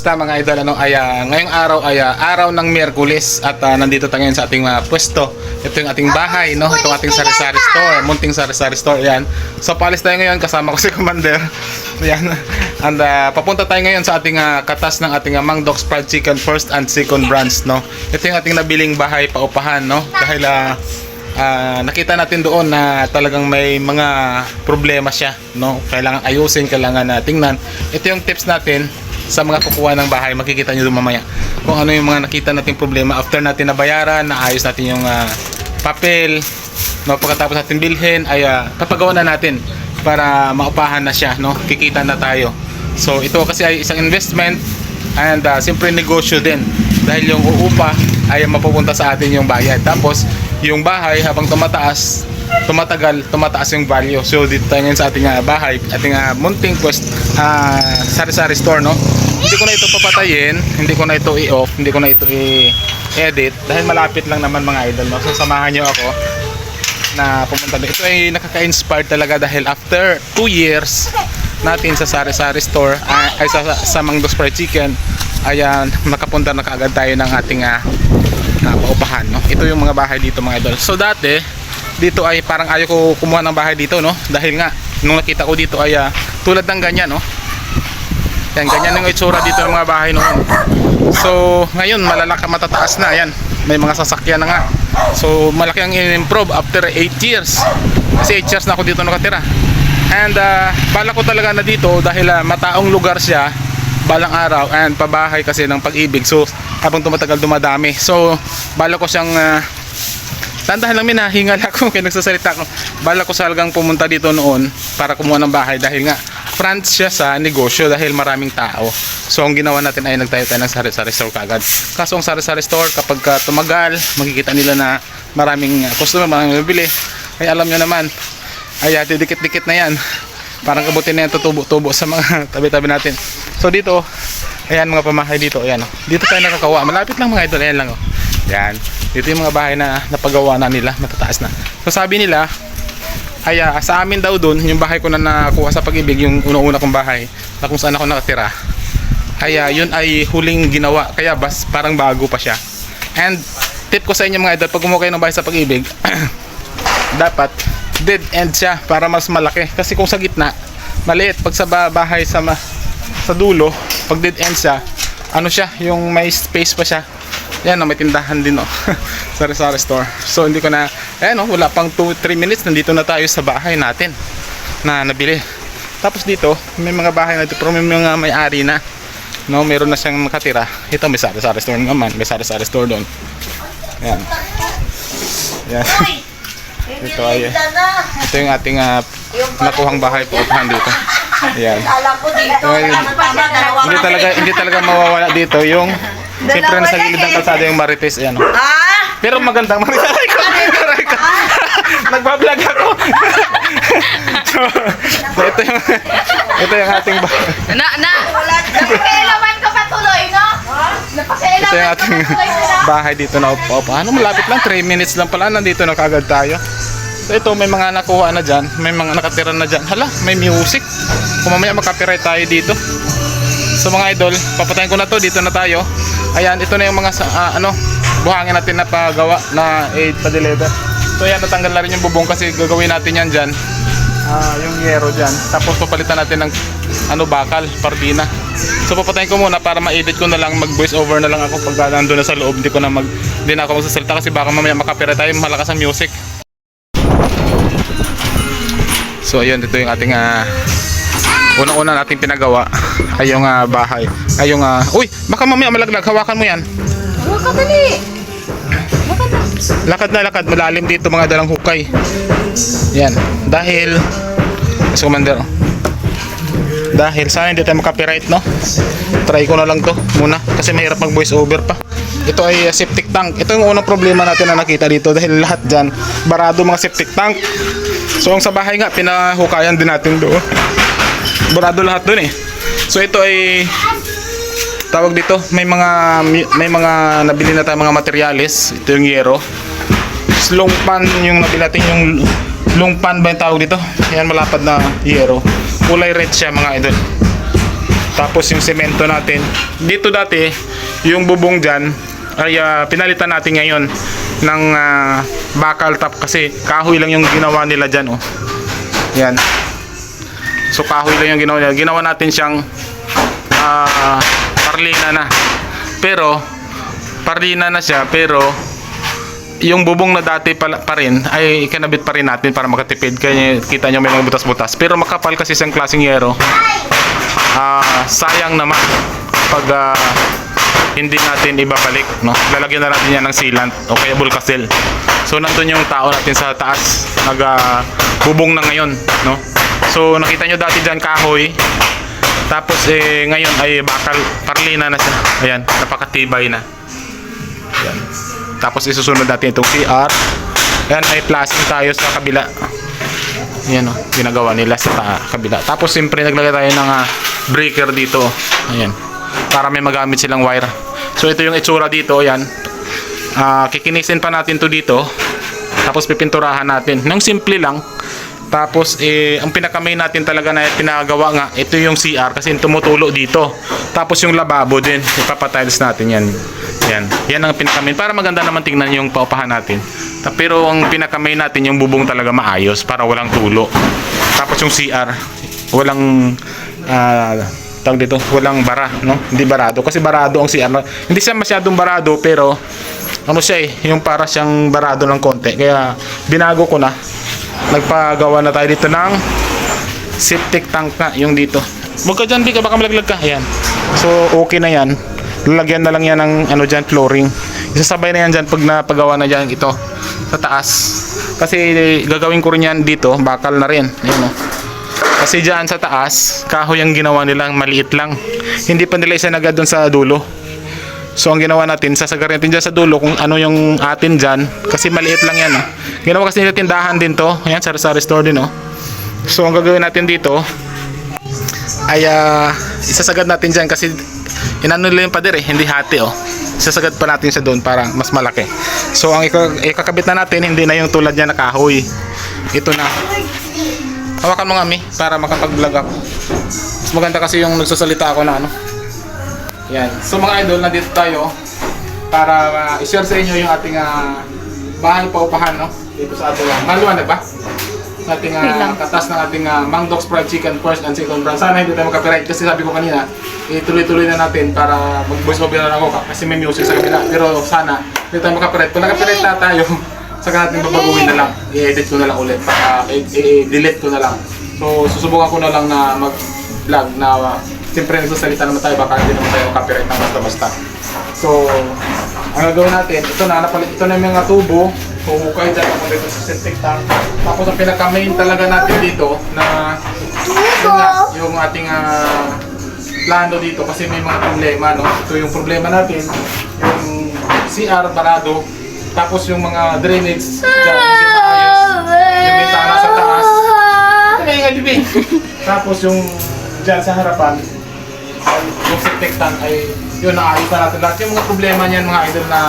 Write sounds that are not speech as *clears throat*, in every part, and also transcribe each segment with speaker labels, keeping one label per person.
Speaker 1: Basta mga idol, ano, ay, ah, ngayong araw ay ah, araw ng Miyerkules at ah, nandito tayo ngayon sa ating ah, pwesto. Ito yung ating bahay, no? Itong ating sari-sari store, munting sari-sari store, yan. So, paalis tayo ngayon, kasama ko si Commander. *laughs* Yan. And ah, papunta tayo ngayon sa ating ah, katas ng ating uh, Mang Dogs Fried Chicken first and second branch, no? Ito yung ating nabiling bahay paupahan, no? Dahil ah, ah, nakita natin doon na talagang may mga problema siya, no? Kailangan ayusin, kailangan na tingnan. Ito yung tips natin sa mga kukuha ng bahay, makikita nyo doon mamaya kung ano yung mga nakita nating problema after natin nabayaran, naayos natin yung ah, papel, no, pagkatapos natin bilhin, ay uh, papagawa na natin para maupahan na siya, no? Kikita na tayo. So ito kasi ay isang investment and uh, siyempre negosyo din dahil yung uupa ay mapupunta sa atin yung bayad. Tapos yung bahay habang tumataas, tumatagal, tumataas yung value. So dito tayo ngayon sa ating uh, bahay, ating uh, munting quest, uh, sari-sari store, no? Hindi ko na ito papatayin, hindi ko na ito i-off, hindi ko na ito i-edit dahil malapit lang naman mga idol, no? So samahan niyo ako na pumunta doon. Ito ay nakaka-inspire talaga dahil after 2 years natin sa Sari Sari Store ay, ay sa, sa Mangdos Fried Chicken ayan nakapunta na kaagad tayo ng ating uh, paupahan no? ito yung mga bahay dito mga idol so dati dito ay parang ayaw ko kumuha ng bahay dito no? Dahil nga nung nakita ko dito ay ah, tulad ng ganyan no? Yan ganyan yung itsura dito ng mga bahay noon. So ngayon malalaka matataas na ayan may mga sasakyan na nga. So malaki ang in-improve after 8 years. Kasi 8 years na ako dito nakatira. And uh, bala ko talaga na dito dahil ah, mataong lugar siya balang araw and pabahay kasi ng pag-ibig. So habang tumatagal dumadami. So bala ko siyang ah, Tandahan lang minahingal ako kaya nagsasalita ako. Bala ko salagang pumunta dito noon para kumuha ng bahay dahil nga front siya sa negosyo dahil maraming tao. So ang ginawa natin ay nagtayo tayo ng sari-sari store kagad. Kaso ang sari-sari store kapag ka tumagal, makikita nila na maraming uh, customer, maraming bibili. Ay alam nyo naman, ay uh, dikit-dikit na yan. Parang kabuti na yan tutubo-tubo sa mga *laughs* tabi-tabi natin. So dito, ayan mga pamahay dito, ayan. Dito tayo nakakawa. Malapit lang mga idol, ayan lang. Oh. Yan. Dito yung mga bahay na napagawa na nila, matataas na. So sabi nila, ay ah, sa amin daw doon, yung bahay ko na nakuha sa pag-ibig, yung una-una kong bahay, na kung saan ako nakatira, ay ah, yun ay huling ginawa. Kaya bas, parang bago pa siya. And tip ko sa inyo mga idol, pag kumuha kayo ng bahay sa pag-ibig, *clears throat* dapat dead end siya para mas malaki. Kasi kung sa gitna, maliit. Pag sa ba- bahay sa, ma- sa dulo, pag dead end siya, ano siya, yung may space pa siya. Yan, oh, may tindahan din, oh. *laughs* Sari-sari store. So, hindi ko na, ayan, oh, wala pang 2-3 minutes, nandito na tayo sa bahay natin na nabili. Tapos dito, may mga bahay na dito, pero may mga may-ari na. No, meron na siyang nakatira. Ito, may sari-sari store naman. May sari-sari store doon. Yan. Yan. *laughs* Ito ay, ito yung ating ah, nakuhang bahay po dito. *laughs* Yan. Hindi talaga hindi talaga mawawala dito yung Siyempre nasa gilid ng kalsada yung Marites ayan oh.
Speaker 2: Ah!
Speaker 1: Pero magandang Marites. Aray ko! Aray ko! Nagbablog ako. so, so, ito yung ito yung ating ba-
Speaker 3: Na, na, napakailaman ka pa tuloy, no?
Speaker 1: ito yung
Speaker 3: ka
Speaker 1: ating
Speaker 3: pa tuloy,
Speaker 1: bahay dito na upo. Ano malapit lang 3 minutes lang pala nandito na kagad tayo. So ito may mga nakuha na dyan, may mga nakatira na dyan. Hala, may music. Kung mamaya tayo dito. So mga idol, papatayin ko na to, dito na tayo. Ayan, ito na yung mga ah, ano, buhangin natin na pagawa na 8 pa deliver. So ayan, natanggal na rin yung bubong kasi gagawin natin yan dyan. Ah, yung yero dyan. Tapos papalitan natin ng ano bakal, pardina. So papatayin ko muna para ma-edit ko na lang, mag-voice over na lang ako pag nandun na sa loob. Hindi ko na mag, hindi na ako magsasalita kasi baka mamaya makapira tayo, malakas ang music. So ayun, ito yung ating ah, unang-una nating pinagawa *laughs* ay yung ah, bahay. Ay yung, ah, uy, baka mamaya malaglag, hawakan mo yan.
Speaker 3: Huwag ka dali.
Speaker 1: Lakad na lakad, malalim dito mga dalang hukay. Yan, dahil, Mas Commander, dahil sana hindi tayo makapiright, no? Try ko na lang to muna kasi mahirap mag voice over pa. Ito ay uh, septic tank. Ito yung unang problema natin na nakita dito dahil lahat dyan, barado mga septic tank. So ang sa bahay nga, pinahukayan din natin doon. Barado lahat doon eh. So ito ay tawag dito, may mga may mga nabili na tayong mga materyales. Ito yung yero. Long pan yung nabili natin yung long pan ba yung tawag dito? Yan malapad na yero. Kulay red siya mga idol. Tapos yung semento natin. Dito dati, yung bubong dyan, ay ah, pinalitan natin ngayon ng ah, bakal top kasi kahoy lang yung ginawa nila dyan. Oh. Yan. So kahoy lang yung ginawa nila. Ginawa natin siyang ah, parlina na. Pero, parlina na siya, pero yung bubong na dati pa, pa rin ay ikinabit pa rin natin para makatipid. Kaya kita nyo may mga butas-butas. Pero makapal kasi siyang klaseng yero. Ah, sayang naman pag ah, hindi natin ibabalik, no? Lalagyan na natin yan ng sealant o kaya bulkasil. So nandun yung tao natin sa taas, nag ah, bubong na ngayon, no? So nakita nyo dati dyan kahoy, tapos eh ngayon ay bakal parlina na siya. Ayan, napakatibay na. Ayan. Tapos isusunod natin itong CR. Ayan, ay plastic tayo sa kabila. Ayan o, ginagawa nila sa kabila. Tapos siyempre naglagay tayo ng ah, breaker dito. Ayan. Para may magamit silang wire. So ito yung itsura dito, ayan. Ah, kikinisin pa natin to dito. Tapos pipinturahan natin. Nang simple lang. Tapos eh ang pinakamay natin talaga na pinagawa nga ito yung CR kasi tumutulo dito. Tapos yung lababo din, ipapatiles natin 'yan. Yan. Yan ang pinakamain para maganda naman tingnan yung paupahan natin. Pero ang pinakamay natin yung bubong talaga maayos para walang tulo. Tapos yung CR, walang ah tawag dito, walang bara, no? Hindi barado kasi barado ang CR. Hindi siya masyadong barado pero ano siya eh, yung para siyang barado ng konti. Kaya binago ko na. Nagpagawa na tayo dito ng septic tank na yung dito. Huwag ka dyan, Bika, baka malaglag ka. Ayan. So, okay na yan. Lalagyan na lang yan ng ano dyan, flooring. Isasabay na yan dyan pag napagawa na dyan ito sa taas. Kasi gagawin ko rin yan dito, bakal na rin. Ayan o. Kasi dyan sa taas, kahoy ang ginawa nilang maliit lang. Hindi pa nila isanagad doon sa dulo. So ang ginawa natin, sasagarin natin dyan sa dulo kung ano yung atin dyan. Kasi maliit lang yan. Oh. Ginawa kasi nila tindahan din to. Ayan, sa sari store din. Oh. So ang gagawin natin dito, ay ah, isasagad natin dyan kasi inano nila yung pader eh, hindi hati oh. Isasagad pa natin siya doon para mas malaki. So ang ika- ikakabit na natin, hindi na yung tulad niya na kahoy. Ito na. Hawakan mo nga mi para makapag-vlog ako. Mas maganda kasi yung nagsasalita ako na ano. Yan. So mga idol, nandito tayo para uh, i-share sa inyo yung ating uh, bahay paupahan, no? Dito sa ating, uh, maliwanag ba? Sa ating uh, katas ng ating uh, Mang Fried Chicken first and second brand. Sana hindi tayo magka-copyright kasi sabi ko kanina, ituloy-tuloy na natin para mag-voice over na ako kasi may music sa kabila. Pero sana hindi tayo magka-copyright. Kung naka-copyright na tayo, *laughs* saka natin babaguhin na lang. I-edit ko na lang ulit. Para i-delete ko na lang. So, susubukan ko na lang na mag-vlog na uh, siyempre nagsasalita naman tayo baka hindi naman tayo copyright ng basta-basta. So, ang gagawin natin, ito na, napalit, ito na yung mga tubo. Huhukay dyan ako dito sa septic tank. Tapos ang pinaka-main talaga natin dito na yun nga, yung ating ah, plano dito kasi may mga problema, no? Ito yung problema natin, yung CR barado, tapos yung mga drainage dyan, hindi maayos. Yung bintana sa taas, ito na yung alibi. Tapos yung dyan sa harapan, tank ay yun naayos na natin lahat. Yung mga problema niyan mga idol na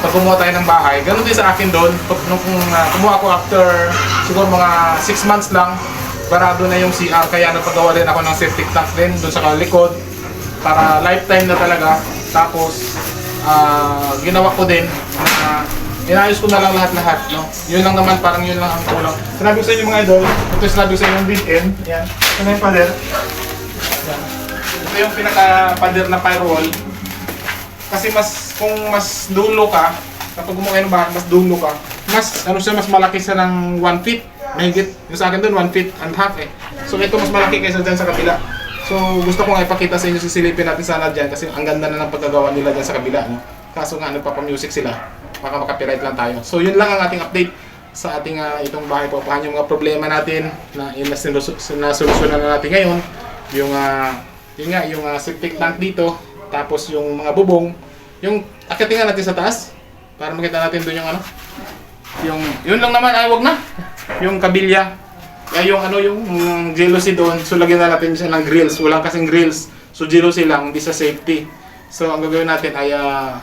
Speaker 1: pag kumuha tayo ng bahay, ganun din sa akin doon. Pag nung uh, kumuha ko after siguro mga 6 months lang, barado na yung CR kaya nagpagawa din ako ng septic tank din doon sa likod para lifetime na talaga. Tapos ah, ginawa ko din na inayos ko na lang lahat-lahat, no? Yun lang naman, parang yun lang ang kulang. Sinabi ko sa inyo mga idol, ito sinabi ko sa inyo yung built-in. Yan. Ito na yung pader. Yan. Ito yung pinaka-pader na firewall. Kasi mas, kung mas dulo ka, kapag gumawa ng bahay, mas dulo ka, mas, ano siya, mas malaki siya ng 1 feet. Mahigit. Yung sa akin doon, 1 feet and half eh. So ito mas malaki kaysa dyan sa kabila. So gusto ko nga ipakita sa inyo, sisilipin natin sana dyan kasi ang ganda na ng pagkagawa nila dyan sa kabila. No? Kaso nga, nagpapamusic sila. Baka makapiright lang tayo. So yun lang ang ating update sa ating ah, itong bahay po. Paano yung mga problema natin na inasolusyonan na natin ngayon. Yung, ah, yun nga, yung ah, septic tank dito. Tapos yung mga bubong. Yung akitin nga natin sa taas. Para makita natin doon yung ano. Yung, yun lang naman, ay wag na. Yung kabilya. Kaya yung ano yung mm, jealousy doon, so lagyan na natin siya ng grills. Walang kasing grills. So jealousy lang, hindi sa safety. So ang gagawin natin ay ah,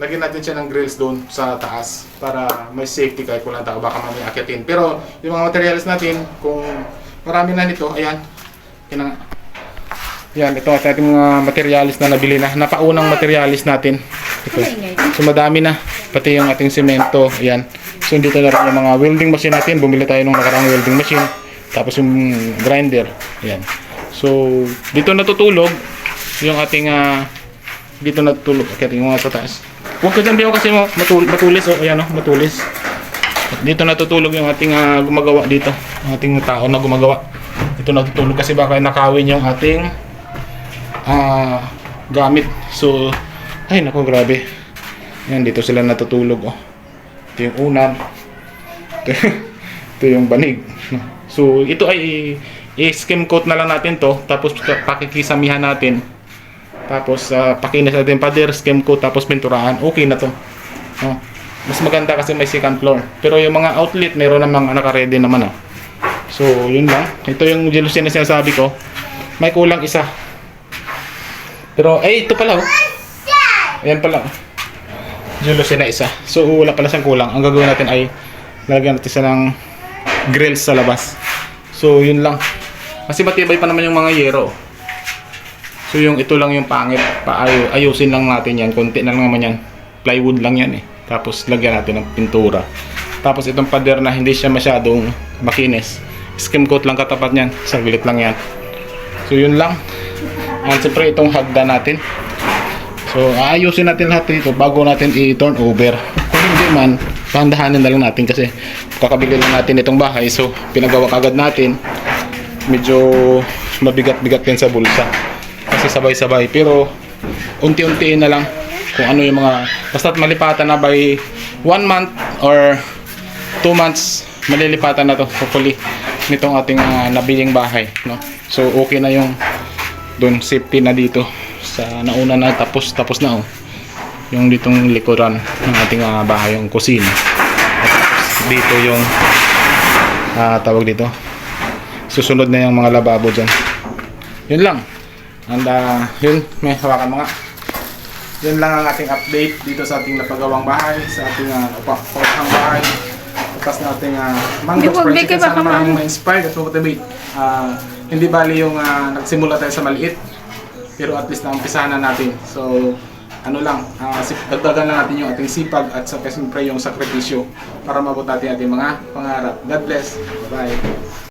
Speaker 1: lagyan natin siya ng grills doon sa taas para may safety kahit walang tao baka mamaya akitin. Pero yung mga materials natin, kung marami na nito, ayan, kinang Yan, ito ang ating mga materialis na nabili na. Napaunang materialis natin. Ito. So madami na. Pati yung ating semento. Yan. So dito na rin yung mga welding machine natin. Bumili tayo nung nakarang welding machine. Tapos yung grinder. Yan. So dito natutulog yung ating ah, dito natutulog. Okay, yung mga sa taas. Huwag ka dyan, kasi matul matulis. Oh, ayan, oh, matulis. Dito natutulog yung ating ah, gumagawa dito. Ang ating tao na gumagawa. Dito natutulog kasi baka nakawin yung ating ah gamit. So, ay nako grabe. Yan, dito sila natutulog. Oh. Ito yung unan. Ito, ito yung banig. So, ito ay i-skim coat na lang natin to. Tapos pakikisamihan natin. Tapos uh, pakinis natin pader, skim coat, tapos pinturaan. Okay na to. Oh. Mas maganda kasi may second floor. Pero yung mga outlet, meron namang naka-ready naman ah. So, yun lang. Ito yung jealousy na sinasabi ko. May kulang isa. Pero, eh, ito pala oh. Ayan pala oh. Jealousy na isa. So, wala pala siyang kulang. Ang gagawin natin ay lalagyan natin siya ng grills sa labas. So, yun lang. Kasi matibay pa naman yung mga yero. So, yung ito lang yung pangit. Paayo, ayusin lang natin yan. Konti na lang naman yan. Plywood lang yan eh. Tapos, lagyan natin ng pintura. Tapos, itong pader na hindi siya masyadong makinis. Skim coat lang katapat niyan. Saglit lang yan. So, yun lang. At siyempre, itong hagda natin. So, aayusin natin lahat dito bago natin i-turn over. Kung hindi man, pahandahanin na lang natin kasi kakabili lang natin itong bahay. So, pinagawa kagad natin. Medyo mabigat-bigat din sa bulsa. Kasi sabay-sabay. Pero, unti-untiin na lang kung ano yung mga... Basta't malipatan na by one month or two months, malilipatan na to hopefully nitong ating ah, nabiling bahay. No? So, okay na yung doon safety na dito. Sa nauna na tapos tapos na oh. Yung ditong likuran ng ating ah, bahay yung kusina. At dito yung ah, tawag dito. Susunod na yung mga lababo dyan. Yun lang. And ah, yun may hawakan mga yun lang ang ating update dito sa ating napagawang bahay sa ating uh, upang bahay. Tapos na ating uh, mango
Speaker 3: baka
Speaker 1: maraming
Speaker 3: maano.
Speaker 1: ma-inspired at motivate Ah, hindi bali yung ah, nagsimula tayo sa maliit pero at least naumpisahan na natin so ano lang, sip- dagdagan lang natin yung ating sipag at sa siyempre yung sakripisyo para mabot natin ating mga pangarap. God bless. Bye.